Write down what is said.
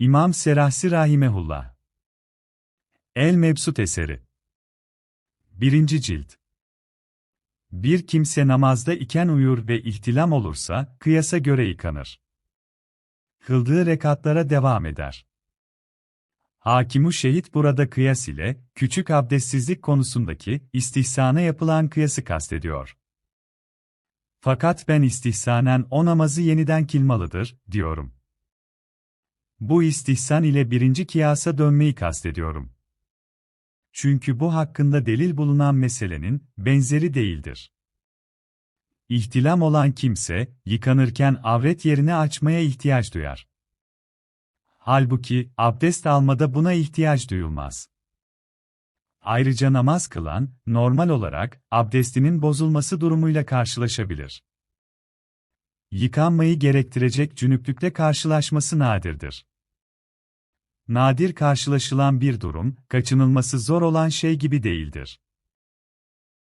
İmam Serahsi Rahimehullah El Mebsut Eseri 1. Cilt Bir kimse namazda iken uyur ve ihtilam olursa, kıyasa göre yıkanır. Kıldığı rekatlara devam eder. Hakimu Şehit burada kıyas ile, küçük abdestsizlik konusundaki, istihsana yapılan kıyası kastediyor. Fakat ben istihsanen o namazı yeniden kilmalıdır, diyorum. Bu istihsan ile birinci kıyasa dönmeyi kastediyorum. Çünkü bu hakkında delil bulunan meselenin, benzeri değildir. İhtilam olan kimse, yıkanırken avret yerini açmaya ihtiyaç duyar. Halbuki, abdest almada buna ihtiyaç duyulmaz. Ayrıca namaz kılan, normal olarak, abdestinin bozulması durumuyla karşılaşabilir. Yıkanmayı gerektirecek cünüplükle karşılaşması nadirdir. Nadir karşılaşılan bir durum, kaçınılması zor olan şey gibi değildir.